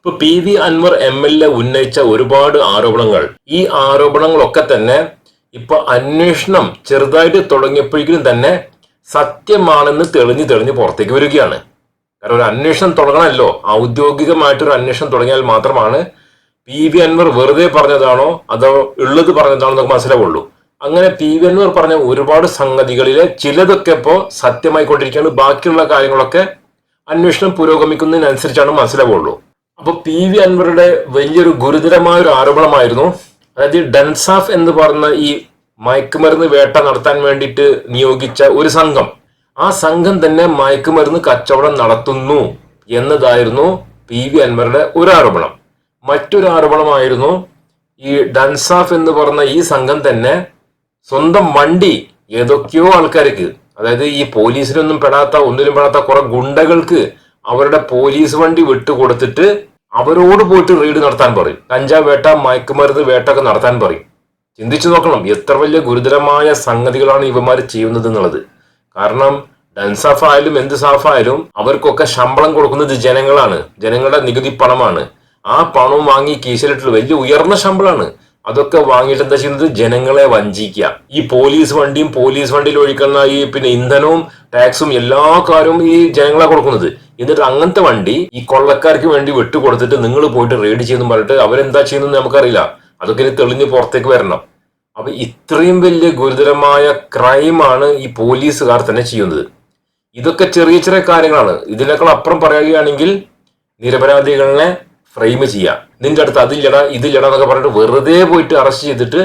ഇപ്പൊ P V Anvar M L A ഉന്നയിച്ച ഒരുപാട് ആരോപണങ്ങൾ. ഈ ആരോപണങ്ങളൊക്കെ തന്നെ ഇപ്പൊ അന്വേഷണം ചെറുതായിട്ട് തുടങ്ങിയപ്പോഴേക്കും തന്നെ സത്യമാണെന്ന് തെളിഞ്ഞു തെളിഞ്ഞ് പുറത്തേക്ക് വരികയാണ്. കാരണം ഒരു അന്വേഷണം തുടങ്ങണമല്ലോ. ഔദ്യോഗികമായിട്ടൊരു അന്വേഷണം തുടങ്ങിയാൽ മാത്രമാണ് പി വി അൻവർ വെറുതെ പറഞ്ഞതാണോ അതോ ഉള്ളത് പറഞ്ഞതാണോ നമുക്ക് മനസ്സിലാവുള്ളൂ. അങ്ങനെ പി വി അൻവർ പറഞ്ഞ ഒരുപാട് സംഗതികളിലെ ചിലതൊക്കെ ഇപ്പോൾ സത്യമായിക്കൊണ്ടിരിക്കുകയാണ്. ബാക്കിയുള്ള കാര്യങ്ങളൊക്കെ അന്വേഷണം പുരോഗമിക്കുന്നതിനനുസരിച്ചാണ് മനസ്സിലാവുള്ളൂ. അപ്പൊ പി വി അൻവറുടെ വലിയൊരു ഗുരുതരമായ ഒരു ആരോപണമായിരുന്നു. അതായത് ഡൻസാഫ് എന്ന് പറഞ്ഞ ഈ മയക്കുമരുന്ന് വേട്ട നടത്താൻ വേണ്ടിയിട്ട് നിയോഗിച്ച ഒരു സംഘം. ആ സംഘം തന്നെ മയക്കുമരുന്ന് കച്ചവടം നടത്തുന്നു എന്നതായിരുന്നു പി വി അൻവറുടെ ഒരു ആരോപണം. മറ്റൊരു ആരോപണമായിരുന്നു ഈ ഡൻസാഫ് എന്ന് പറഞ്ഞ ഈ സംഘം തന്നെ സ്വന്തം വണ്ടി ഏതൊക്കെയോ ആൾക്കാർക്ക് അതായത് ഈ പോലീസിനൊന്നും പെടാത്ത ഒന്നിലും പെടാത്ത കുറെ ഗുണ്ടകൾക്ക് അവരുടെ പോലീസ് വണ്ടി വിട്ടുകൊടുത്തിട്ട് അവരോട് പോയിട്ട് റെയ്ഡ് നടത്താൻ പറയും. കഞ്ചാവ് വേട്ട മയക്കുമരുന്ന് വേട്ട ഒക്കെ നടത്താൻ പറയും. ചിന്തിച്ചു നോക്കണം എത്ര വലിയ ഗുരുതരമായ സംഗതികളാണ് ഇവന്മാർ ചെയ്യുന്നത് എന്നുള്ളത്. കാരണം ഡൻസാഫ് ആയാലും എന്ത് സാഫ് ആയാലും അവർക്കൊക്കെ ശമ്പളം കൊടുക്കുന്നത് ജനങ്ങളാണ്. ജനങ്ങളുടെ നികുതി പണമാണ്. ആ പണവും വാങ്ങി കീശലിട്ടുള്ള വലിയ ഉയർന്ന ശമ്പളമാണ് അതൊക്കെ വാങ്ങിയിട്ട് എന്താ ചെയ്യുന്നത്? ജനങ്ങളെ വഞ്ചിക്കുക. ഈ പോലീസ് വണ്ടിയും പോലീസ് വണ്ടിയിൽ ഒഴിക്കുന്ന ഈ പിന്നെ ഇന്ധനവും ടാക്സും എല്ലാ കാര്യവും ഈ ജനങ്ങളെ കൊടുക്കുന്നത്. എന്നിട്ട് അങ്ങനത്തെ വണ്ടി ഈ കൊള്ളക്കാർക്ക് വേണ്ടി വിട്ടുകൊടുത്തിട്ട് നിങ്ങൾ പോയിട്ട് റെയ്ഡ് ചെയ്യുന്നു പറഞ്ഞിട്ട് അവരെന്താ ചെയ്യുന്നത് നമുക്കറിയില്ല. അതൊക്കെ ഇനി തെളിഞ്ഞ് പുറത്തേക്ക് വരണം. അപ്പൊ ഇത്രയും വലിയ ഗുരുതരമായ ക്രൈമാണ് ഈ പോലീസുകാർ തന്നെ ചെയ്യുന്നത്. ഇതൊക്കെ ചെറിയ ചെറിയ കാര്യങ്ങളാണ്. ഇതിനേക്കാൾ അപ്പുറം പറയുകയാണെങ്കിൽ നിരപരാധികളെ ഫ്രെയിം ചെയ്യുക. നിന്റെ അടുത്ത് അതില്ലടാ ഇതില്ലടാ എന്നൊക്കെ പറഞ്ഞിട്ട് വെറുതെ പോയിട്ട് അറസ്റ്റ് ചെയ്തിട്ട്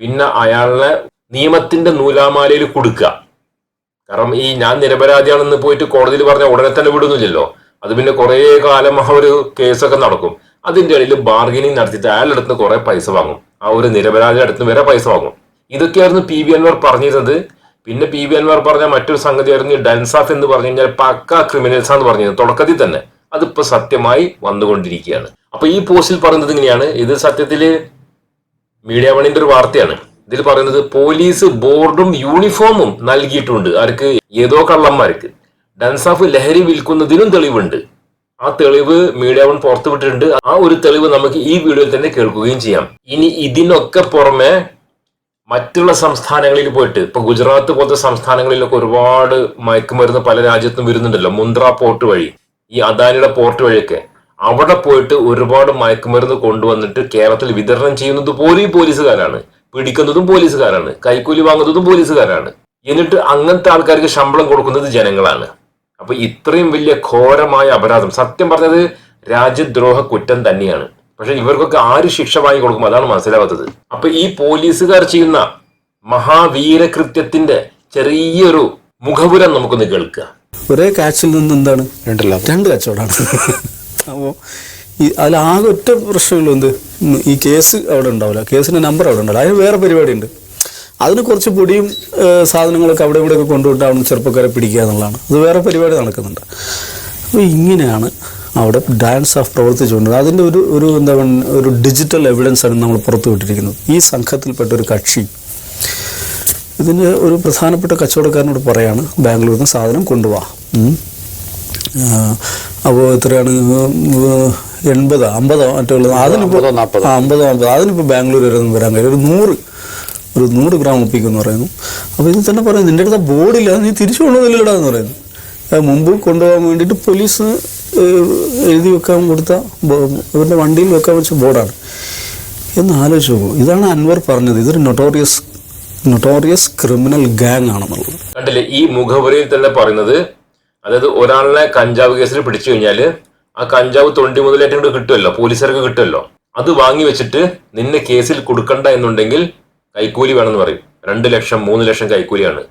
പിന്നെ അയാളെ നിയമത്തിന്റെ നൂലാമാലയിൽ കൊടുക്കുക കാരണം ഈ ഞാൻ നിരപരാധിയാണെന്ന് പോയിട്ട് കോടതിയിൽ പറഞ്ഞ ഉടനെ തന്നെ വിടുന്നില്ലല്ലോ. അത് പിന്നെ കുറേ കാലം ആ ഒരു കേസൊക്കെ നടക്കും. അതിന്റെ ഇടയിൽ ബാർഗനിങ് നടത്തിയിട്ട് അയാളുടെ അടുത്ത് കുറെ പൈസ വാങ്ങും. ആ ഒരു നിരപരാധിയുടെ അടുത്ത് വരെ പൈസ വാങ്ങും. ഇതൊക്കെയായിരുന്നു പി ബി അൻവർ പറഞ്ഞിരുന്നത്. പിന്നെ പി ബി അൻവർ പറഞ്ഞ മറ്റൊരു സംഗതിയായിരുന്നു ഡൻസാഫ് എന്ന് പറഞ്ഞു കഴിഞ്ഞാൽ പക്ക ക്രിമിനൽസ് എന്ന് പറഞ്ഞത് തുടക്കത്തിൽ തന്നെ. അതിപ്പോ സത്യമായി വന്നുകൊണ്ടിരിക്കുകയാണ്. അപ്പൊ ഈ പോസ്റ്റിൽ പറയുന്നത് ഇങ്ങനെയാണ്. ഇത് സത്യത്തിൽ മീഡിയ വണിന്റെ ഒരു വാർത്തയാണ്. ഇതിൽ പറയുന്നത് പോലീസ് ബോർഡും യൂണിഫോമും നൽകിയിട്ടുണ്ട്. ആർക്ക്? ഏതോ കള്ളന്മാർക്ക്. ഡൻസാഫ് ലഹരി വിൽക്കുന്നതിനും തെളിവുണ്ട്. ആ തെളിവ് മീഡിയ വൺ പുറത്തുവിട്ടിട്ടുണ്ട് ആ ഒരു തെളിവ് നമുക്ക് ഈ വീഡിയോയിൽ തന്നെ കേൾക്കുകയും ചെയ്യാം. ഇനി ഇതിനൊക്കെ പുറമെ മറ്റുള്ള സംസ്ഥാനങ്ങളിൽ പോയിട്ട് ഇപ്പൊ ഗുജറാത്ത് പോലത്തെ സംസ്ഥാനങ്ങളിലൊക്കെ ഒരുപാട് മയക്കുമരുന്ന് പല രാജ്യത്തും വരുന്നുണ്ടല്ലോ. മുന്ദ്ര പോർട്ട് വഴി ഈ അദാനിയുടെ പോർട്ട് വഴിയൊക്കെ. അവിടെ പോയിട്ട് ഒരുപാട് മയക്കുമരുന്ന് കൊണ്ടുവന്നിട്ട് കേരളത്തിൽ വിതരണം ചെയ്യുന്നത് പോലും ഈ പോലീസുകാരാണ്. പിടിക്കുന്നതും പോലീസുകാരാണ്. കൈക്കൂലി വാങ്ങുന്നതും പോലീസുകാരാണ്. എന്നിട്ട് അങ്ങനത്തെ ആൾക്കാർക്ക് ശമ്പളം കൊടുക്കുന്നത് ജനങ്ങളാണ്. അപ്പൊ ഇത്രയും വലിയ ഘോരമായ അപരാധം. സത്യം പറഞ്ഞത് രാജ്യദ്രോഹ കുറ്റം തന്നെയാണ്. പക്ഷെ ഇവർക്കൊക്കെ ആര് ശിക്ഷ വാങ്ങി കൊടുക്കും അതാണ് മനസ്സിലാവാത്തത്. അപ്പൊ ഈ പോലീസുകാർ ചെയ്യുന്ന മഹാവീരകൃത്യത്തിന്റെ ചെറിയൊരു മുഖപുരം നമുക്കൊന്ന് കേൾക്കുക. ഒരേ കാച്ചിൽ നിന്ന് എന്താണ്? രണ്ടല്ല. രണ്ട് കച്ചവടമാണ്. അപ്പോൾ ഈ അതിലാകെ ഒറ്റ പ്രശ്നമുള്ളൂ എന്ത് ഈ കേസ് അവിടെ ഉണ്ടാവില്ല. കേസിന്റെ നമ്പർ അവിടെ ഉണ്ടാവില്ല. അതിന് വേറെ പരിപാടിയുണ്ട്. അതിന് കുറച്ച് പൊടിയും സാധനങ്ങളൊക്കെ അവിടെ ഇവിടെയൊക്കെ കൊണ്ടുപോയിട്ട് അവിടെ ചെറുപ്പക്കാരെ പിടിക്കുക എന്നുള്ളതാണ്. അത് വേറെ പരിപാടി നടക്കുന്നുണ്ട്. അപ്പോൾ ഇങ്ങനെയാണ് അവിടെ ഡാൻസ് ഓഫ് പ്രവർത്തിച്ചുകൊണ്ട് അതിന്റെ ഒരു ഒരു എന്താ പറയുക ഒരു ഡിജിറ്റൽ എവിഡൻസ് ആണ് നമ്മൾ പുറത്തു വിട്ടിരിക്കുന്നത്. ഈ സംഘത്തിൽപ്പെട്ട ഒരു കക്ഷി. ഇതിന് ഒരു പ്രധാനപ്പെട്ട കച്ചവടക്കാരനോട് പറയാണ് ബാംഗ്ലൂരിൽ നിന്ന് സാധനം കൊണ്ടുപോവാ അപ്പോൾ എത്രയാണ്? എൺപതോ അമ്പതോ മറ്റോ ഉള്ളത് അതിനിപ്പോൾ. ആ അമ്പതോ അമ്പത്. അതിനിപ്പോൾ ബാംഗ്ലൂർ വരെ ഒന്നും വരാൻ കഴിയും ഒരു നൂറ് ഒരു നൂറ് ഗ്രാം ഒപ്പിക്കുമെന്ന് പറയുന്നു. അപ്പോൾ ഇത് തന്നെ പറയുന്നു നിന്റെ അടുത്ത് ബോർഡില്ല നീ തിരിച്ചു കൊണ്ടുവന്നില്ലടാ എന്ന് പറയുന്നു. അത് മുമ്പ് കൊണ്ടുപോകാൻ വേണ്ടിയിട്ട് പോലീസ് എഴുതി വെക്കാൻ കൊടുത്ത അവരുടെ ഇവരുടെ വണ്ടിയിൽ വെക്കാൻ വെച്ച ബോർഡാണ്. എന്ന് ആലോചിച്ച് പോകും ഇതാണ് അൻവർ പറഞ്ഞത്. ഇതൊരു നൊട്ടോറിയസ് നൊട്ടോറിയസ് ക്രിമിനൽ ഗാങ് ആണെന്നുള്ളത്. കണ്ടില്ലേ ഈ മുഖപുരയിൽ തന്നെ പറയുന്നത് അതായത് ഒരാളെ കഞ്ചാവ് കേസിൽ പിടിച്ചു കഴിഞ്ഞാൽ ആ കഞ്ചാവ് തൊണ്ടി മുതലായിട്ട് ഇങ്ങോട്ട് കിട്ടുമല്ലോ പോലീസുകാർക്ക് കിട്ടുമല്ലോ. അത് വാങ്ങി വെച്ചിട്ട് നിന്നെ കേസിൽ കൊടുക്കണ്ട എന്നുണ്ടെങ്കിൽ കൈക്കൂലി വേണമെന്ന് പറയും. രണ്ട് ലക്ഷം മൂന്ന് ലക്ഷം കൈക്കൂലിയാണ്.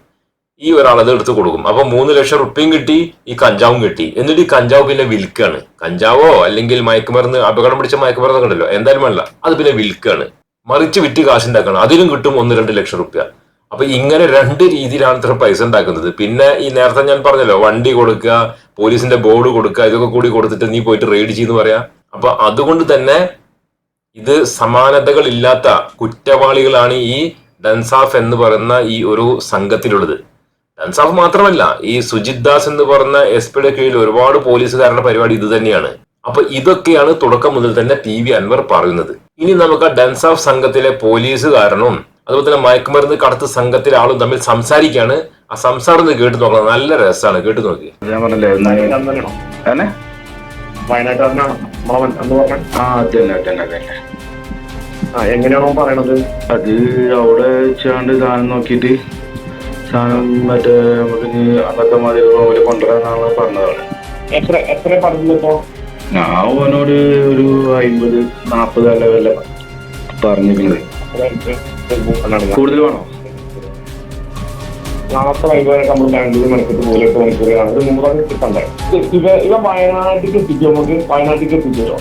ഈ ഒരാൾ അത് എടുത്ത് കൊടുക്കും. അപ്പൊ മൂന്ന് ലക്ഷം റുപ്യയും കിട്ടി ഈ കഞ്ചാവും കിട്ടി. എന്നിട്ട് ഈ കഞ്ചാവ് പിന്നെ വിൽക്കുകയാണ് കഞ്ചാവോ അല്ലെങ്കിൽ മയക്കുമരുന്ന് അപകടം പിടിച്ച മയക്കുമരുന്ന് ഉണ്ടല്ലോ എന്തായാലും അല്ല അത് പിന്നെ വിൽക്കുകയാണ് മറിച്ച് വിറ്റ് കാശുണ്ടാക്കണം. അതിലും കിട്ടും ഒന്ന് രണ്ട് ലക്ഷം റുപ്യ. അപ്പൊ ഇങ്ങനെ രണ്ട് രീതിയിലാണ് ഇത്ര പൈസ ഉണ്ടാക്കുന്നത്. പിന്നെ ഈ നേരത്തെ ഞാൻ പറഞ്ഞല്ലോ വണ്ടി കൊടുക്കുക പോലീസിന്റെ ബോർഡ് കൊടുക്കുക ഇതൊക്കെ കൂടി കൊടുത്തിട്ട് നീ പോയിട്ട് റെയ്ഡ് ചെയ്യുന്നു പറയാ. അപ്പൊ അതുകൊണ്ട് തന്നെ ഇത് സമാനതകൾ ഇല്ലാത്ത കുറ്റവാളികളാണ് ഈ ഡൻസാഫ് എന്ന് പറയുന്ന ഈ ഒരു സംഘത്തിലുള്ളത്. ഡൻസാഫ് മാത്രമല്ല ഈ സുജിത് ദാസ് എന്ന് പറയുന്ന എസ് പിയുടെ കീഴിൽ ഒരുപാട് പോലീസുകാരുടെ പരിപാടി ഇത് തന്നെയാണ്. അപ്പൊ ഇതൊക്കെയാണ് തുടക്കം മുതൽ തന്നെ പി വി അൻവർ പറയുന്നത്. ഇനി നമുക്ക് ആ ഡൻസാഫ് സംഘത്തിലെ പോലീസുകാരനും അതുപോലെ തന്നെ മയക്കുമരുന്ന് കടത്ത് സംഘത്തിലെ ആളും തമ്മിൽ സംസാരിക്കാണ്. ആ സംസാരം കേട്ടു നോക്കണം. നല്ല രസമാണ്. കേട്ട് നോക്കി. ഞാൻ പറഞ്ഞില്ലേ? എങ്ങനെയാണോ പറയണത്? അത് അവിടെ വെച്ചാണ്ട് സാധനം നോക്കിട്ട് സാധനം മറ്റേ നമുക്ക് അന്നത്തെ മാതിരി റൂമിൽ കൊണ്ടുവരാന്നാണ് പറഞ്ഞതാണ് എത്ര എത്ര പറഞ്ഞിപ്പോ ഞാൻ ഓനോട് ഒരു അമ്പത് നാപ്പത് അല്ല വല്ല പറഞ്ഞിരിക്കുന്നത് കൂടുതൽ വേണോ? നാളത്തെ വൈകുന്നേരം നമ്മൾ ബാംഗ്ലൂർ മണിക്കൂർ മൂലൊക്കെ മണിക്കൂർ അത് മൂന്നാം കിട്ടണ്ടേ? ഇവ ഇവ വയനാട്ടിലേക്ക് എത്തിക്കോ നമുക്ക്? വയനാട്ടിലേക്ക് എത്തിച്ചോ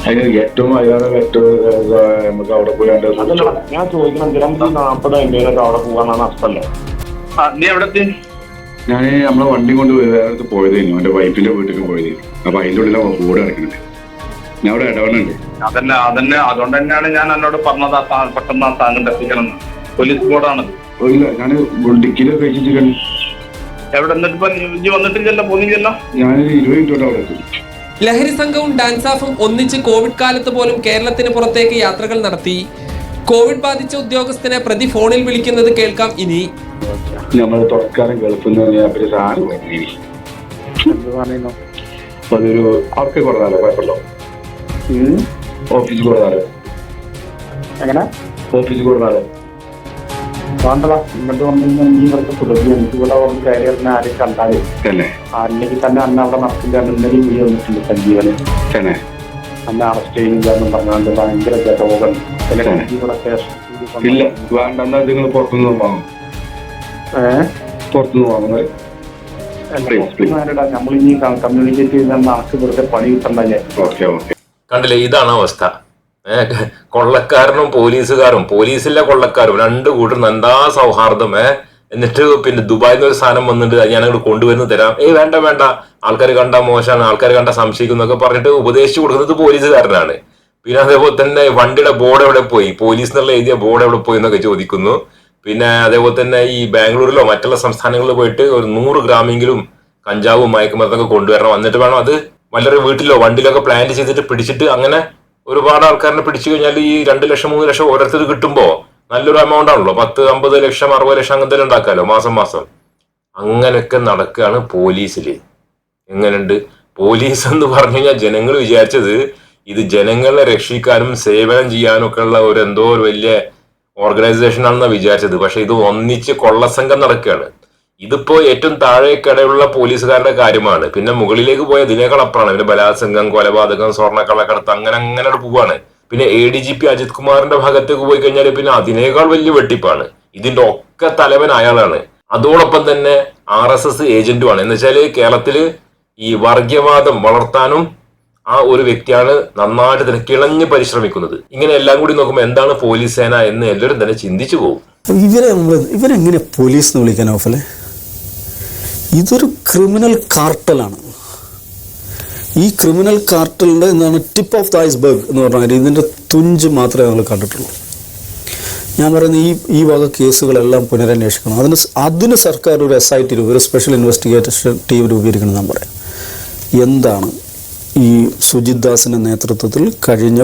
അതിന് ഏറ്റവും അയാളെ ഏറ്റവും നമുക്ക് അവിടെ അതല്ല ഞാൻ ചോദിക്കണം നമുക്ക് നാൽപ്പത് അമ്പതിനൊക്കെ അവിടെ പോകാനാണ് നഷ്ടമല്ലേ നീ എവിടെ ഞാൻ നമ്മളെ വണ്ടി കൊണ്ട് പോയി വേറെ പോയതായിരുന്നു എന്റെ വൈഫിന്റെ വീട്ടിലേക്ക് പോയതായിരുന്നു അപ്പൊ അതിന്റെ ഉള്ളിലാണ് കൂടെ കിടക്കുന്നത് ഞാൻ അവിടെ ഇടവണ്ണുണ്ട് അതന്നെ അതന്നെ അതുകൊണ്ട് തന്നെയാണ് ഞാൻ എന്നോട് പറഞ്ഞത്. ആ സാ- പെട്ടെന്ന് ആ സാധനം എത്തിക്കണം എന്ന്. പോലീസ് ബോർഡാണ്. ഓ, ഇല്ല. ഞാൻ ഡിക്കിലൊക്കെ കഴിച്ചിട്ട് എവിടെ എന്നിട്ട് ഇപ്പൊ ഇജ്ജ് വന്നിട്ടില്ലല്ലോ? പോന്നില്ലല്ലോ? ഞാൻ ഇരുപത് മിനിറ്റ് കൊണ്ട് അവിടെ എത്തി. ലഹരി സംഘവും ഡാൻസാഫും ഒന്നിച്ച് കോവിഡ് കാലത്ത് പോലും കേരളത്തിന് പുറത്തേക്ക് യാത്രകൾ നടത്തി. കോവിഡ് ബാധിച്ച ഉദ്യോഗസ്ഥനെ പ്രതി ഫോണിൽ വിളിക്കുന്നത് കേൾക്കാം ഇനി. നമ്മൾ തുറക്കാരൻ ഗൾഫിൽ നിന്ന് പറഞ്ഞാൽ പിന്നെ സാധനം വാങ്ങി. അപ്പൊ അതൊരു അവർക്ക് കുറഞ്ഞാലോ കുഴപ്പമില്ലോ. എങ്ങനെ? വേണ്ടടാ ഇങ്ങോട്ട് വന്നു നീ ഇവർക്ക് തുടങ്ങി എനിക്ക് ഇവിടെ വന്ന് കയറി വരുന്ന ആരെയും കണ്ടാലേ. തന്നെ. അല്ലെങ്കിൽ തന്നെ അന്ന് അവിടെ നടക്കില്ല ഇന്നലെ വീട് വന്നിട്ടുണ്ട് സഞ്ജീവന്. തന്നെ. അന്ന് അറസ്റ്റ് ചെയ്യുന്നില്ല എന്ന് പറഞ്ഞാണ്ട് ഭയങ്കര ഇല്ല നിങ്ങൾ പുറത്തുനിന്ന് വാങ്ങും. പുറത്തുനിന്ന് വാങ്ങുന്നത്. Please, please. നമ്മൾ ഇനി കമ്മ്യൂണിക്കേറ്റ് ചെയ്യുന്ന നമുക്ക് വെറുതെ പണി കിട്ടണ്ടല്ലേ? Okay okay. കണ്ടില്ലേ? ഇതാണ് അവസ്ഥ. കൊള്ളക്കാരനും പോലീസുകാരും പോലീസിലെ കൊള്ളക്കാരും രണ്ടു കൂട്ടരും എന്താ സൗഹാർദ്ദം ഏഹ് എന്നിട്ട് പിന്നെ ദുബായിൽ നിന്ന് ഒരു സാധനം വന്നിട്ട് ഞാൻ അങ്ങോട്ട് കൊണ്ടുവരുന്ന തരാം. ഏയ് വേണ്ട വേണ്ട. ആൾക്കാർ കണ്ട മോശമാണ്. ആൾക്കാർ കണ്ട സംശയിക്കുന്നൊക്കെ പറഞ്ഞിട്ട് ഉപദേശിച്ചു കൊടുക്കുന്നത് പോലീസുകാരനാണ്. പിന്നെ അതേപോലെ തന്നെ വണ്ടിയുടെ ബോർഡ് എവിടെ പോയി? പോലീസ് എന്നുള്ള എഴുതിയ ബോർഡ് എവിടെ പോയി എന്നൊക്കെ ചോദിക്കുന്നു. പിന്നെ അതേപോലെ തന്നെ ഈ ബാംഗ്ലൂരിലോ മറ്റുള്ള സംസ്ഥാനങ്ങളിൽ പോയിട്ട് ഒരു നൂറ് ഗ്രാമെങ്കിലും കഞ്ചാവും മയക്കുമരുന്നൊക്കെ കൊണ്ടുവരണം. എന്നിട്ട് വേണം അത് വല്ലൊരു വീട്ടിലോ വണ്ടിയിലൊക്കെ പ്ലാന്റ് ചെയ്തിട്ട് പിടിച്ചിട്ട് അങ്ങനെ ഒരുപാട് ആൾക്കാരെ പിടിച്ചു കഴിഞ്ഞാൽ ഈ രണ്ട് ലക്ഷം മൂന്ന് ലക്ഷം ഓരോരുത്തർ കിട്ടുമ്പോൾ നല്ലൊരു എമൗണ്ട് ആണല്ലോ. പത്ത് അമ്പത് ലക്ഷം അറുപത് ലക്ഷം അങ്ങനത്തെ ഉണ്ടാക്കാലോ മാസം മാസം. അങ്ങനെയൊക്കെ നടക്കുകയാണ് പോലീസിൽ എങ്ങനെയുണ്ട്? പോലീസ് എന്ന് പറഞ്ഞു കഴിഞ്ഞാൽ ജനങ്ങൾ വിചാരിച്ചത് ഇത് ജനങ്ങളെ രക്ഷിക്കാനും സേവനം ചെയ്യാനും ഒക്കെ ഉള്ള ഒരു എന്തോ ഒരു വലിയ ഓർഗനൈസേഷൻ ആണെന്നാണ് വിചാരിച്ചത്. പക്ഷെ ഇത് ഒന്നിച്ച് കൊള്ളസംഘം നടക്കുകയാണ്. ഇതിപ്പോ ഏറ്റവും താഴേക്കടയുള്ള പോലീസുകാരുടെ കാര്യമാണ്. പിന്നെ മുകളിലേക്ക് പോയ ഇതിനേക്കാൾ അപ്പുറമാണ്. പിന്നെ ബലാത്സംഗം കൊലപാതകം സ്വർണക്കള്ളക്കടത്ത് അങ്ങനെ അങ്ങനെ പോവാണ്. പിന്നെ A D G P Ajith കുമാറിന്റെ ഭാഗത്തേക്ക് പോയി കഴിഞ്ഞാൽ പിന്നെ അതിനേക്കാൾ വലിയ വെട്ടിപ്പാണ്. ഇതിന്റെ ഒക്കെ തലവൻ അയാളാണ്. അതോടൊപ്പം തന്നെ ആർ എസ് എസ് ഏജന്റുമാണ്. എന്ന് വെച്ചാൽ കേരളത്തിൽ ഈ വർഗീയവാദം വളർത്താനും ആ ഒരു വ്യക്തിയാണ് നന്നായിട്ട് തന്നെ കിളഞ്ഞ് പരിശ്രമിക്കുന്നത്. ഇങ്ങനെ എല്ലാം കൂടി നോക്കുമ്പോൾ എന്താണ് പോലീസ് സേന എന്ന് എല്ലാവരും തന്നെ ചിന്തിച്ചു പോകും. ഇവരെ നമ്മൾ ഇവരെങ്ങനെ പോലീസ് എന്ന് വിളിക്കാൻ ഓഫലെ ഇതൊരു ക്രിമിനൽ കാർട്ടലാണ്. ഈ ക്രിമിനൽ കാർട്ടലിന്റെ എന്താണ് ടിപ്പ് ഓഫ് ദ ഐസ്ബർഗ് എന്ന് പറഞ്ഞാൽ ഇതിന്റെ തുഞ്ച് മാത്രമേ നമ്മൾ കണ്ടിട്ടുള്ളൂ. ഞാൻ പറയുന്ന ഈ ഈ വക കേസുകളെല്ലാം പുനരന്വേഷിക്കണം. അതിന് അതിന് സർക്കാർ ഒരു എസ് ഐ ടി ഒരു സ്പെഷ്യൽ ഇൻവെസ്റ്റിഗേഷൻ ടീം രൂപീകരിക്കണം ഞാൻ പറയാം. എന്താണ് ഈ സുജിത് ദാസിന്റെ നേതൃത്വത്തിൽ കഴിഞ്ഞ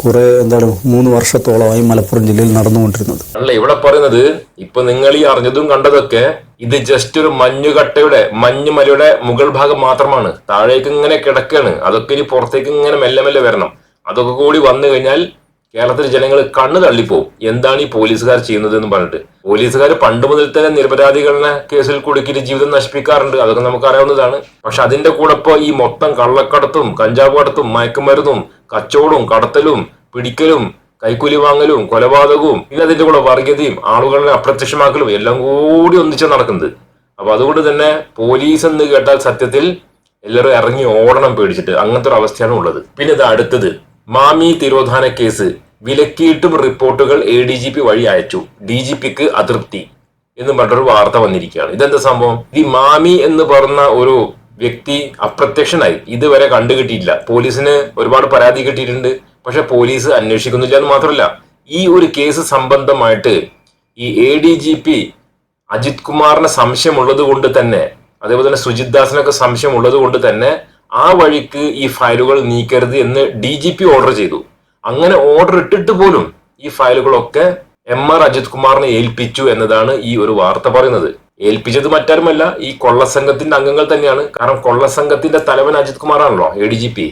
കുറെ എന്താണ് മൂന്ന് വർഷത്തോളമായി മലപ്പുറം ജില്ലയിൽ നടന്നുകൊണ്ടിരുന്നത്? അല്ല ഇവിടെ പറയുന്നത് ഇപ്പൊ നിങ്ങൾ ഈ അറിഞ്ഞതും കണ്ടതൊക്കെ ഇത് ജസ്റ്റ് ഒരു മഞ്ഞുകട്ടയുടെ മഞ്ഞുമലയുടെ മുകൾ ഭാഗം മാത്രമാണ്. താഴേക്ക് ഇങ്ങനെ കിടക്കുകയാണ് അതൊക്കെ ഇനി പുറത്തേക്ക് ഇങ്ങനെ മെല്ലെ മെല്ലെ വരണം. അതൊക്കെ കൂടി വന്നു കഴിഞ്ഞാൽ കേരളത്തിലെ ജനങ്ങൾ കണ്ണു തള്ളിപ്പോവും. എന്താണ് ഈ പോലീസുകാർ ചെയ്യുന്നത് എന്ന് പറഞ്ഞിട്ട്. പോലീസുകാർ പണ്ട് മുതൽ തന്നെ നിരപരാധികളെ കേസിൽ കുടുക്കിയിട്ട് ജീവിതം നശിപ്പിക്കാറുണ്ട്. അതൊക്കെ നമുക്ക് അറിയാവുന്നതാണ് പക്ഷെ അതിന്റെ കൂടെ ഇപ്പോൾ ഈ മൊത്തം കള്ളക്കടത്തും കഞ്ചാവ് കടത്തും മയക്കുമരുന്നും കച്ചവടവും കടത്തലും പിടിക്കലും കൈക്കൂലി വാങ്ങലും കൊലപാതകവും പിന്നെ അതിന്റെ കൂടെ വർഗീയതയും ആളുകളെ അപ്രത്യക്ഷമാക്കലും എല്ലാം കൂടി ഒന്നിച്ച് നടക്കുന്നത്. അപ്പൊ അതുകൊണ്ട് തന്നെ പോലീസ് എന്ന് കേട്ടാൽ സത്യത്തിൽ എല്ലാവരും ഇറങ്ങി ഓടണം പേടിച്ചിട്ട് അങ്ങനത്തെ ഒരു അവസ്ഥയാണ് ഉള്ളത്. പിന്നെ ഇത് അടുത്തത്. മാമി തിരോധാന കേസ്. വിലക്കിയിട്ടും റിപ്പോർട്ടുകൾ എ ഡി ജി പി വഴി അയച്ചു. ഡി ജി പിക്ക് അതൃപ്തി എന്ന് പറഞ്ഞൊരു വാർത്ത വന്നിരിക്കുകയാണ്. ഇതെന്താ സംഭവം? ഈ മാമി എന്ന് പറഞ്ഞ ഒരു വ്യക്തി അപ്രത്യക്ഷനായി. ഇതുവരെ കണ്ടുകിട്ടിയില്ല പോലീസിന് ഒരുപാട് പരാതി കിട്ടിയിട്ടുണ്ട്. പക്ഷെ പോലീസ് അന്വേഷിക്കുന്നില്ല എന്ന് മാത്രമല്ല ഈ ഒരു കേസ് സംബന്ധമായിട്ട് ഈ A D G P Ajith കുമാറിന് സംശയമുള്ളത് കൊണ്ട് തന്നെ അതേപോലെ തന്നെ സുജിത് ദാസിനൊക്കെ സംശയമുള്ളത് കൊണ്ട് തന്നെ ആ വഴിക്ക് ഈ ഫയലുകൾ നീക്കരുത് എന്ന് ഡി ജി പി ഓർഡർ ചെയ്തു. അങ്ങനെ ഓർഡർ ഇട്ടിട്ട് പോലും ഈ ഫയലുകളൊക്കെ എം ആർ അജിത് കുമാറിനെ ഏൽപ്പിച്ചു എന്നതാണ് ഈ ഒരു വാർത്ത പറയുന്നത്. ഏൽപ്പിച്ചത് മറ്റാരുമല്ല ഈ കൊള്ളസംഘത്തിന്റെ അംഗങ്ങൾ തന്നെയാണ്. കാരണം കൊള്ളസംഘത്തിന്റെ തലവൻ അജിത് കുമാറാണല്ലോ എ ഡി ജി പി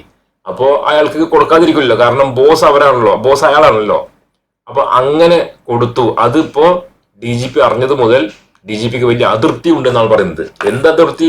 അപ്പോ അയാൾക്ക് കൊടുക്കാതിരിക്കില്ലല്ലോ. കാരണം ബോസ് അവരാണല്ലോ. ബോസ് അയാളാണല്ലോ. അപ്പൊ അങ്ങനെ കൊടുത്തു. അതിപ്പോ ഡി ജി പി അറിഞ്ഞത് മുതൽ ഡി ജി പിക്ക് വലിയ അതിർത്തി ഉണ്ടെന്നാണ് പറയുന്നത്. എന്ത് അതിർത്തി?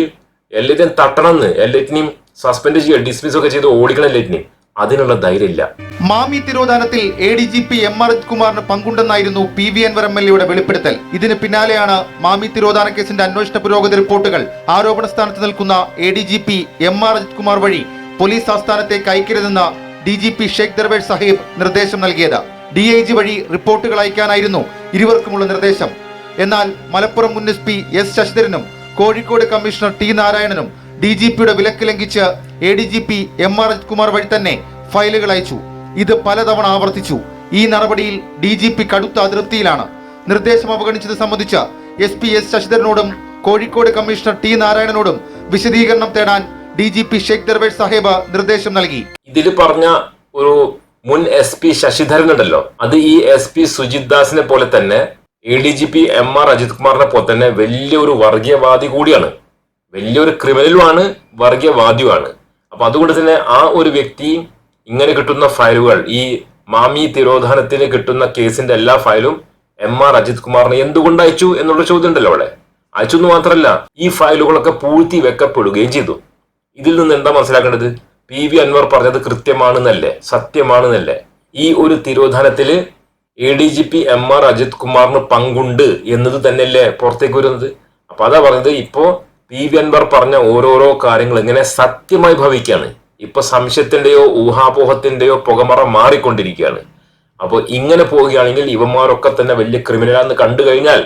എല്ലാറ്റിനും തട്ടണമെന്ന്. എല്ലാറ്റിനെയും സസ്പെൻഡ് ചെയ്യുക ഡിസ്മിസ് ഒക്കെ ചെയ്ത് ഓടിക്കണം എല്ലാറ്റിനെയും അതിനുള്ള ധൈര്യമില്ല Mami തിരോധാനത്തിൽ A D G P M R കുമാറിന് പങ്കുണ്ടെന്നായിരുന്നു P V Anvar M L എയുടെ വെളിപ്പെടുത്തൽ. ഇതിന് പിന്നാലെയാണ് മാമി തിരോധാന കേസിന്റെ അന്വേഷണ പുരോഗതി റിപ്പോർട്ടുകൾ. ആരോപണ സ്ഥാനത്ത് നിൽക്കുന്ന A D G P M R Ajith Kumar വഴി പോലീസ് ആസ്ഥാനത്തേക്ക് അയക്കരുതെന്ന് D G P Sheikh Darvesh Sahib നിർദ്ദേശം നൽകിയത്. ഡി ഐ ജി വഴി റിപ്പോർട്ടുകൾ അയക്കാനായിരുന്നു ഇരുവർക്കുമുള്ള നിർദ്ദേശം. എന്നാൽ മലപ്പുറം മുൻ എസ് പി എസ് ശശിധരനും കോഴിക്കോട് കമ്മീഷണർ ടി നാരായണനും ഡി ജി പിയുടെ വിലക്ക് ലംഘിച്ച് A D G P M R Kumar വഴി തന്നെ ഫയലുകൾ അയച്ചു. ഇത് പലതവണ ആവർത്തിച്ചു. ഈ നടപടിയിൽ ഡി ജി പി കടുത്ത അതൃപ്തിയിലാണ്. നിർദ്ദേശം അവഗണിച്ചത് സംബന്ധിച്ച് എസ് പി എസ് ശശിധരനോടും കോഴിക്കോട് കമ്മീഷണർ ടി നാരായണനോടും വിശദീകരണം തേടാൻ D G P Sheikh Darvesh Sahib നിർദ്ദേശം നൽകി. ഇതിൽ പറഞ്ഞ ഒരു മുൻ എസ് പി ശശിധരൻ ഉണ്ടല്ലോ അത് ഈ എസ് പി സുജിത് ദാസിനെ പോലെ തന്നെ A D G P M R Ajith കുമാറിനെ പോലെ തന്നെ വലിയൊരു വർഗീയവാദി കൂടിയാണ്. വലിയൊരു ക്രിമിനലുമാണ് വർഗീയവാദിയുമാണ്. അപ്പൊ അതുകൊണ്ട് തന്നെ ആ ഒരു വ്യക്തി ഇങ്ങനെ കിട്ടുന്ന ഫയലുകൾ ഈ മാമി തിരോധാനത്തിന് കിട്ടുന്ന കേസിന്റെ എല്ലാ ഫയലും എം ആർ അജിത് കുമാറിന് എന്തുകൊണ്ട് അയച്ചു എന്നുള്ള ചോദ്യം ഉണ്ടല്ലോ അവിടെ. അയച്ചു എന്ന് മാത്രമല്ല ഈ ഫയലുകളൊക്കെ പൂഴ്ത്തി വെക്കപ്പെടുകയും ചെയ്തു. ഇതിൽ നിന്ന് എന്താ മനസ്സിലാക്കേണ്ടത്? പി വി അൻവർ പറഞ്ഞത് കൃത്യമാണെന്നല്ലേ സത്യമാണെന്നല്ലേ? ഈ ഒരു തിരോധാനത്തിൽ A D G P M R Ajith കുമാറിന് പങ്കുണ്ട് എന്നത് തന്നെയല്ലേ പുറത്തേക്ക് വരുന്നത്. അപ്പൊ അതാ പറഞ്ഞത് ഇപ്പോ പി വി അൻവർ പറഞ്ഞ ഓരോരോ കാര്യങ്ങൾ ഇങ്ങനെ സത്യമായി ഭവിക്കുകയാണ് ഇപ്പൊ സംശയത്തിന്റെയോ ഊഹാപോഹത്തിന്റെയോ പുകമറ മാറിക്കൊണ്ടിരിക്കുകയാണ്. അപ്പോൾ ഇങ്ങനെ പോവുകയാണെങ്കിൽ ഇവന്മാരൊക്കെ തന്നെ വലിയ ക്രിമിനലാന്ന് കണ്ടു കഴിഞ്ഞാൽ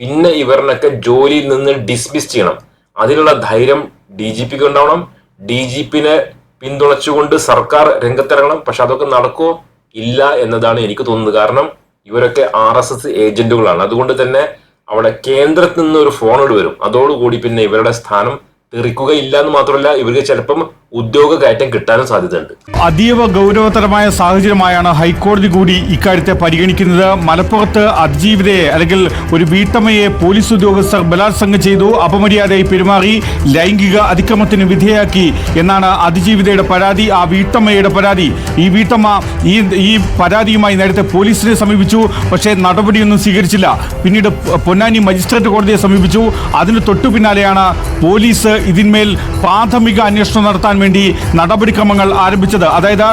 പിന്നെ ഇവരിനൊക്കെ ജോലിയിൽ നിന്ന് ഡിസ്മിസ് ചെയ്യണം. അതിനുള്ള ധൈര്യം ഡി ജി പിക്ക് ഉണ്ടാവണം. ഡി ജി പിനെ പിന്തുണച്ചുകൊണ്ട് സർക്കാർ രംഗത്തിറങ്ങണം. പക്ഷെ അതൊക്കെ നടക്കോ ഇല്ല എന്നതാണ് എനിക്ക് തോന്നുന്നത്. കാരണം ഇവരൊക്കെ ആർ എസ് എസ് ഏജന്റുകളാണ്. അതുകൊണ്ട് തന്നെ അവിടെ കേന്ദ്രത്തിൽ നിന്ന് ഒരു ഫോണോട് വരും. അതോടുകൂടി പിന്നെ ഇവരുടെ സ്ഥാനം തെറിക്കുകയില്ല എന്ന് മാത്രമല്ല ഇവർക്ക് ചിലപ്പം ഉദ്യോഗ കയറ്റം കിട്ടാനും സാധ്യതയുണ്ട്. അതീവ ഗൗരവതരമായ സാഹചര്യമായാണ് ഹൈക്കോടതി കൂടി ഇക്കാര്യത്തെ പരിഗണിക്കുന്നത്. മലപ്പുറത്ത് അതിജീവിതയെ അല്ലെങ്കിൽ ഒരു വീട്ടമ്മയെ പോലീസ് ഉദ്യോഗസ്ഥർ ബലാത്സംഗം ചെയ്തു. അപമര്യാദയായി പെരുമാറി ലൈംഗിക അതിക്രമത്തിന് വിധേയാക്കി എന്നാണ് അതിജീവിതയുടെ പരാതി. ആ വീട്ടമ്മയുടെ പരാതി. ഈ വീട്ടമ്മ ഈ ഈ പരാതിയുമായി നേരത്തെ പോലീസിനെ സമീപിച്ചു. പക്ഷേ നടപടിയൊന്നും സ്വീകരിച്ചില്ല. പിന്നീട് പൊന്നാനി മജിസ്ട്രേറ്റ് കോടതിയെ സമീപിച്ചു. അതിന് തൊട്ടു പിന്നാലെയാണ് പോലീസ് ഇതിന്മേൽ പ്രാഥമിക അന്വേഷണം നടത്താൻ വേണ്ടി നടപടിക്രമങ്ങൾ ആരംഭിച്ചത്. അതായത്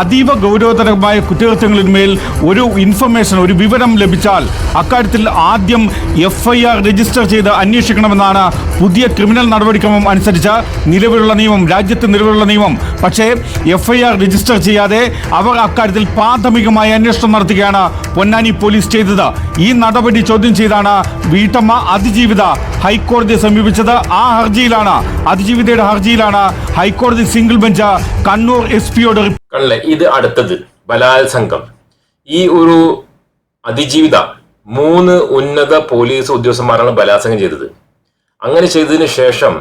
അതീവ ഗൗരവതരമായ കുറ്റകൃത്യങ്ങളിന്മേൽ ഒരു ഇൻഫർമേഷൻ ഒരു വിവരം ലഭിച്ചാൽ അക്കാര്യത്തിൽ ആദ്യം എഫ് ഐ ആർ രജിസ്റ്റർ ചെയ്ത് അന്വേഷിക്കണമെന്നാണ് പുതിയ ക്രിമിനൽ നടപടിക്രമം അനുസരിച്ച് നിലവിലുള്ള നിയമം രാജ്യത്ത് നിലവിലുള്ള നിയമം. പക്ഷേ എഫ് ഐ ആർ രജിസ്റ്റർ ചെയ്യാതെ അവർ അക്കാര്യത്തിൽ പ്രാഥമികമായ അന്വേഷണം നടത്തുകയാണ് പൊന്നാനി പോലീസ് ചെയ്തത്. ഈ നടപടി ചോദ്യം ചെയ്താണ് വീട്ടമ്മ അതിജീവിത ഹൈക്കോടതിയെ സമീപിച്ചത് ആ ഹർജിയിലാണ് അതിജീവിതയുടെ ഹർജിയിലാണ് ഹൈക്കോടതി സിംഗിൾ ബെഞ്ച് കണ്ണൂർ എസ് പിയോട് ഇത് അടുത്തത് ബലാത്സംഗം ഈ ഒരു അതിജീവിത മൂന്ന് ഉന്നത പോലീസ് ഉദ്യോഗസ്ഥന്മാരാണ് ബലാത്സംഗം ചെയ്തത്. അങ്ങനെ ചെയ്തതിന് ശേഷം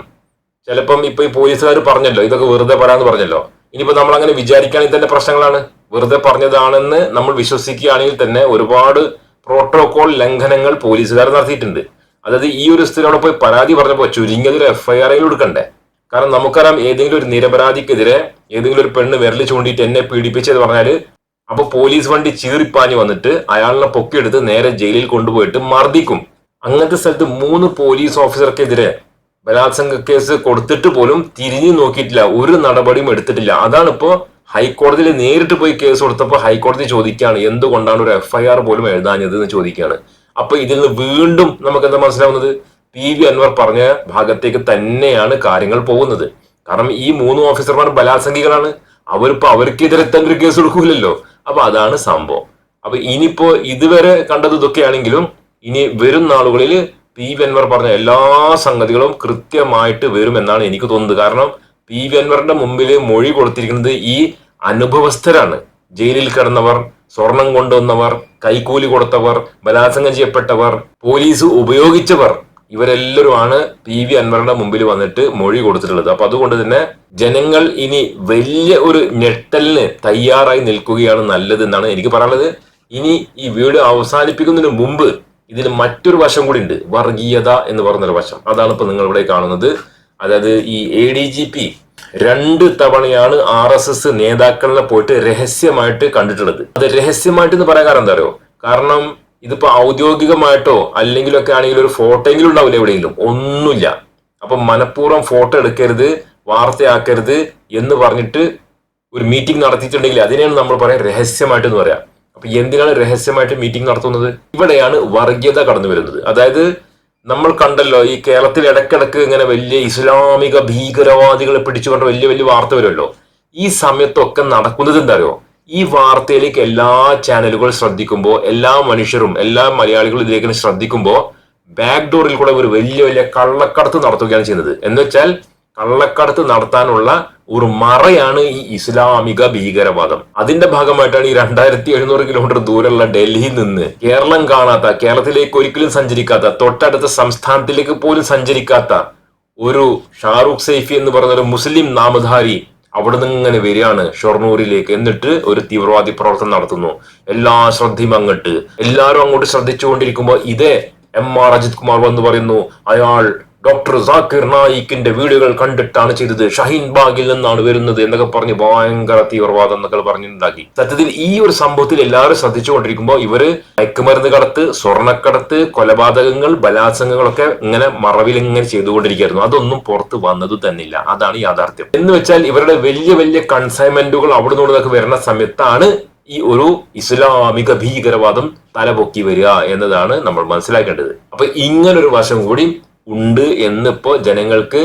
ചിലപ്പം ഇപ്പൊ ഈ പോലീസുകാർ പറഞ്ഞല്ലോ ഇതൊക്കെ വെറുതെ പറയാന്ന് പറഞ്ഞല്ലോ. ഇനിയിപ്പോ നമ്മൾ അങ്ങനെ വിചാരിക്കുകയാണെങ്കിൽ തന്നെ പ്രശ്നങ്ങളാണ്. വെറുതെ പറഞ്ഞതാണെന്ന് നമ്മൾ വിശ്വസിക്കുകയാണെങ്കിൽ തന്നെ ഒരുപാട് പ്രോട്ടോകോൾ ലംഘനങ്ങൾ പോലീസുകാർ നടത്തിയിട്ടുണ്ട്. അതായത് ഈ ഒരു സ്ഥിതി പോയി പരാതി പറഞ്ഞപ്പോൾ ചുരുങ്ങിയത് ഒരു എഫ്ഐആർ കൊടുക്കണ്ടേ? കാരണം നമുക്കറിയാം ഏതെങ്കിലും ഒരു നിരപരാധിക്കെതിരെ ഏതെങ്കിലും ഒരു പെണ്ണ് വിരൽ ചൂണ്ടിയിട്ട് എന്നെ പീഡിപ്പിച്ചത് പറഞ്ഞാൽ അപ്പൊ പോലീസ് വണ്ടി ചീറിപ്പാഞ്ഞ് വന്നിട്ട് അയാളിനെ പൊക്കിയെടുത്ത് നേരെ ജയിലിൽ കൊണ്ടുപോയിട്ട് മർദ്ദിക്കും. അങ്ങനത്തെ സ്ഥലത്ത് മൂന്ന് പോലീസ് ഓഫീസർക്കെതിരെ ബലാത്സംഗ കേസ് കൊടുത്തിട്ട് പോലും തിരിഞ്ഞു നോക്കിയിട്ടില്ല. ഒരു നടപടിയും എടുത്തിട്ടില്ല. അതാണ് ഇപ്പോ ഹൈക്കോടതിയിൽ നേരിട്ട് പോയി കേസ് കൊടുത്തപ്പോൾ ഹൈക്കോടതി ചോദിക്കുകയാണ് എന്തുകൊണ്ടാണ് ഒരു എഫ്ഐആർ പോലും എഴുതാഞ്ഞത് എന്ന് ചോദിക്കുകയാണ്. അപ്പൊ ഇതിൽ നിന്ന് വീണ്ടും നമുക്ക് എന്താ മനസ്സിലാവുന്നത്? പി വി അൻവർ പറഞ്ഞ ഭാഗത്തേക്ക് തന്നെയാണ് കാര്യങ്ങൾ പോകുന്നത്. കാരണം ഈ മൂന്ന് ഓഫീസർമാർ ബലാത്സംഗികളാണ്. അവരിപ്പോ അവർക്കെതിരെ തന്നെ ഒരു കേസ് കൊടുക്കൂലല്ലോ അപ്പൊ അതാണ് സംഭവം. അപ്പൊ ഇനിയിപ്പോ ഇതുവരെ കണ്ടത് ഇതൊക്കെയാണെങ്കിലും ഇനി വരും നാളുകളിൽ പി വി അൻവർ പറഞ്ഞ എല്ലാ സംഗതികളും കൃത്യമായിട്ട് വരുമെന്നാണ് എനിക്ക് തോന്നുന്നത്. കാരണം പി വി അൻവറിന്റെ മുമ്പിൽ മൊഴി കൊടുത്തിരിക്കുന്നത് ഈ അനുഭവസ്ഥരാണ്. ജയിലിൽ കിടന്നവർ സ്വർണം കൊണ്ടുവന്നവർ കൈക്കൂലി കൊടുത്തവർ ബലാത്സംഗം ചെയ്യപ്പെട്ടവർ പോലീസ് ഉപയോഗിച്ചവർ ഇവരെല്ലാവരുമാണ് പി വി അൻവറിന്റെ മുമ്പിൽ വന്നിട്ട് മൊഴി കൊടുത്തിട്ടുള്ളത്. അപ്പൊ അതുകൊണ്ട് തന്നെ ജനങ്ങൾ ഇനി വലിയ ഒരു ഞെട്ടലിന് തയ്യാറായി നിൽക്കുകയാണ് നല്ലത് എന്നാണ് എനിക്ക് പറയാനുള്ളത്. ഇനി ഈ വീഡിയോ അവസാനിപ്പിക്കുന്നതിന് മുമ്പ് ഇതിന് മറ്റൊരു വശം കൂടി ഉണ്ട്. വർഗീയത എന്ന് പറഞ്ഞൊരു വശം. അതാണ് ഇപ്പൊ നിങ്ങൾ ഇവിടെ കാണുന്നത്. അതായത് ഈ എ ഡി ജി പി രണ്ട് തവണയാണ് ആർ എസ് എസ് നേതാക്കളെ പോയിട്ട് രഹസ്യമായിട്ട് കണ്ടിട്ടുള്ളത്. അത് രഹസ്യമായിട്ട് എന്ന് പറയാൻ കാരണം എന്താ കാരണം ഇതിപ്പോ ഔദ്യോഗികമായിട്ടോ അല്ലെങ്കിലൊക്കെ ആണെങ്കിൽ ഒരു ഫോട്ടോ എങ്കിലും ഉണ്ടാവില്ല എവിടെയെങ്കിലും? ഒന്നുമില്ല. അപ്പൊ മനഃപൂർവം ഫോട്ടോ എടുക്കരുത് വാർത്തയാക്കരുത് എന്ന് പറഞ്ഞിട്ട് ഒരു മീറ്റിംഗ് നടത്തിയിട്ടുണ്ടെങ്കിൽ അതിനെയാണ് നമ്മൾ പറയാൻ രഹസ്യമായിട്ട് എന്ന് പറയാം. അപ്പൊ എന്തിനാണ് രഹസ്യമായിട്ട് മീറ്റിംഗ് നടത്തുന്നത്? ഇവിടെയാണ് വർഗീയത കടന്നു വരുന്നത് അതായത് നമ്മൾ കണ്ടല്ലോ ഈ കേരളത്തിൽ ഇടക്കിടക്ക് ഇങ്ങനെ വലിയ ഇസ്ലാമിക ഭീകരവാദികളെ പിടിച്ചുകൊണ്ട് വലിയ വലിയ വാർത്ത വരുമല്ലോ. ഈ സമയത്തൊക്കെ നടക്കുന്നത് എന്താറിയോ? ഈ വാർത്തയിലേക്ക് എല്ലാ ചാനലുകൾ ശ്രദ്ധിക്കുമ്പോൾ എല്ലാ മനുഷ്യരും എല്ലാ മലയാളികളും ഇതിലേക്ക് ശ്രദ്ധിക്കുമ്പോൾ ബാക്ക്ഡോറിൽ കൂടെ ഒരു വലിയ വലിയ കള്ളക്കടത്ത് നടത്തുകയാണ് ചെയ്യുന്നത്. എന്ന് വെച്ചാൽ കള്ളക്കടത്ത് നടത്താനുള്ള ഒരു മറയാണ് ഈ ഇസ്ലാമിക ഭീകരവാദം. അതിന്റെ ഭാഗമായിട്ടാണ് ഈ രണ്ടായിരത്തി എഴുന്നൂറ് കിലോമീറ്റർ ദൂരമുള്ള ഡൽഹിയിൽ നിന്ന് കേരളം കാണാത്ത കേരളത്തിലേക്ക് ഒരിക്കലും സഞ്ചരിക്കാത്ത തൊട്ടടുത്ത സംസ്ഥാനത്തിലേക്ക് പോലും സഞ്ചരിക്കാത്ത ഒരു ഷാറൂഖ് സൈഫി എന്ന് പറയുന്ന ഒരു മുസ്ലിം നാമധാരി അവിടെ നിന്ന് ഇങ്ങനെ വരികയാണ് ഷൊർണൂരിലേക്ക് എന്നിട്ട് ഒരു തീവ്രവാദി പ്രവർത്തനം നടത്തുന്നു. എല്ലാ ശ്രദ്ധയും അങ്ങോട്ട്. എല്ലാവരും അങ്ങോട്ട് ശ്രദ്ധിച്ചുകൊണ്ടിരിക്കുമ്പോൾ ഇതേ എം ആർ അജിത് കുമാർ വന്ന് പറയുന്നു അയാൾ ഡോക്ടർ സാക്കിർ നായിക്കിന്റെ വീടുകൾ കണ്ടിട്ടാണ് ചെയ്തത്. ഷഹീൻ ബാഗിൽ നിന്നാണ് വരുന്നത് എന്നൊക്കെ പറഞ്ഞ് ഭയങ്കര തീവ്രവാദം എന്നൊക്കെ പറഞ്ഞുണ്ടാക്കി. സത്യത്തിൽ ഈ ഒരു സംഭവത്തിൽ എല്ലാവരും ശ്രദ്ധിച്ചുകൊണ്ടിരിക്കുമ്പോൾ ഇവർ മയക്കുമരുന്ന് കടത്ത് സ്വർണക്കടത്ത് കൊലപാതകങ്ങൾ ബലാത്സംഗങ്ങളൊക്കെ ഇങ്ങനെ മറവിൽ ഇങ്ങനെ ചെയ്തുകൊണ്ടിരിക്കുകയായിരുന്നു. അതൊന്നും പുറത്ത് വന്നത് തന്നില്ല. അതാണ് യാഥാർത്ഥ്യം. എന്ന് വെച്ചാൽ ഇവരുടെ വലിയ വലിയ കൺസൈൻമെന്റുകൾ അവിടെ നിന്നൊക്കെ വരുന്ന സമയത്താണ് ഈ ഒരു ഇസ്ലാമിക ഭീകരവാദം തലപൊക്കി വരിക എന്നതാണ് നമ്മൾ മനസ്സിലാക്കേണ്ടത്. അപ്പൊ ഇങ്ങനൊരു വശം കൂടി ഉണ്ട് എന്നിപ്പോ ജനങ്ങൾക്ക്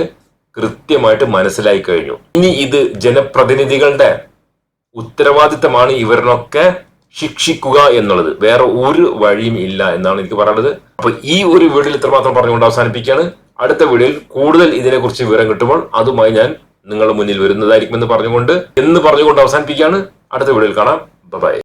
കൃത്യമായിട്ട് മനസ്സിലായി കഴിഞ്ഞു. ഇനി ഇത് ജനപ്രതിനിധികളുടെ ഉത്തരവാദിത്തമാണ് ഇവരിനൊക്കെ ശിക്ഷിക്കുക എന്നുള്ളത്. വേറെ ഒരു വഴിയും ഇല്ല എന്നാണ് എനിക്ക് പറയുന്നത് അപ്പൊ ഈ ഒരു വീഡിയോയിൽ ഇത്രമാത്രം പറഞ്ഞുകൊണ്ട് അവസാനിപ്പിക്കുകയാണ്. അടുത്ത വീഡിയോയിൽ കൂടുതൽ ഇതിനെക്കുറിച്ച് വിവരം കിട്ടുമ്പോൾ അതുമായി ഞാൻ നിങ്ങളുടെ മുന്നിൽ വരുന്നതായിരിക്കുമെന്ന് പറഞ്ഞുകൊണ്ട് എന്ന് പറഞ്ഞുകൊണ്ട് അവസാനിപ്പിക്കുകയാണ്. അടുത്ത വീഡിയോയിൽ കാണാം. ബൈ